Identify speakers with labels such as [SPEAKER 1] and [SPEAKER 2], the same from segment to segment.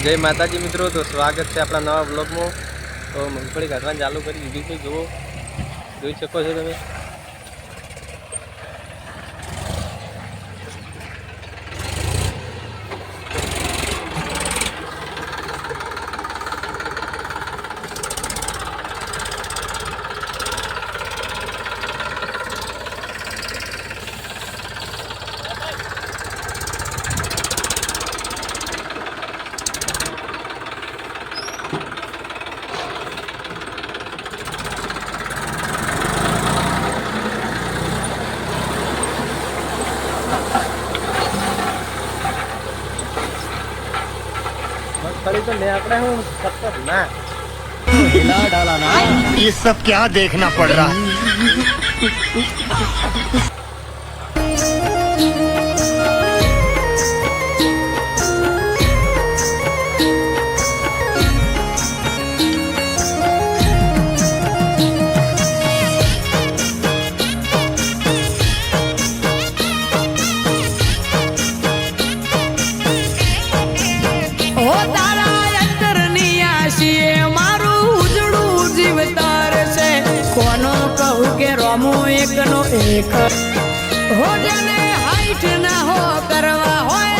[SPEAKER 1] જય માતાજી મિત્રો, તો સ્વાગત છે આપણા નવા બ્લોગમાં તો મગફળી કાઢવાની ચાલુ કરી દીધી છે, જુઓ. જોઈ શકો છો તમે. खड़ी तो हूँ सब डाला ना
[SPEAKER 2] ये सब क्या देखना पड़ रहा?
[SPEAKER 3] એકનો એક. હો જેને હાઈટ ના કરવા હોય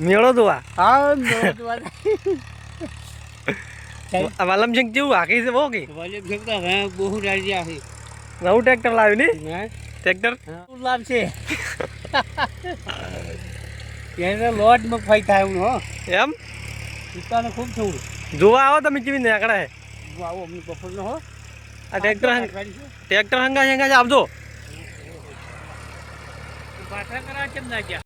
[SPEAKER 1] મેળો દોવા.
[SPEAKER 4] હા દોવા
[SPEAKER 1] વાલમ જંગ જેવું હાકી છે બહુ કે?
[SPEAKER 4] જંગ તો હવે બહુ રાજી આહે
[SPEAKER 1] નવું ટ્રેક્ટર લાવ્યું ને?
[SPEAKER 4] હે?
[SPEAKER 1] ટ્રેક્ટર?
[SPEAKER 4] લાભ છે એને લોટમાં ફાઈ થાય હું હો.
[SPEAKER 1] એમ?
[SPEAKER 4] ઉતાને ખૂબ છું
[SPEAKER 1] જોવા આવો તમે કેવી નીકળે
[SPEAKER 4] આવો આવું અમને બપોરનો હો.
[SPEAKER 1] આ ટ્રેક્ટર ટ્રેક્ટર હંગા હંગા જ આપજો
[SPEAKER 4] પાછા કરા કેમ ના ગયા?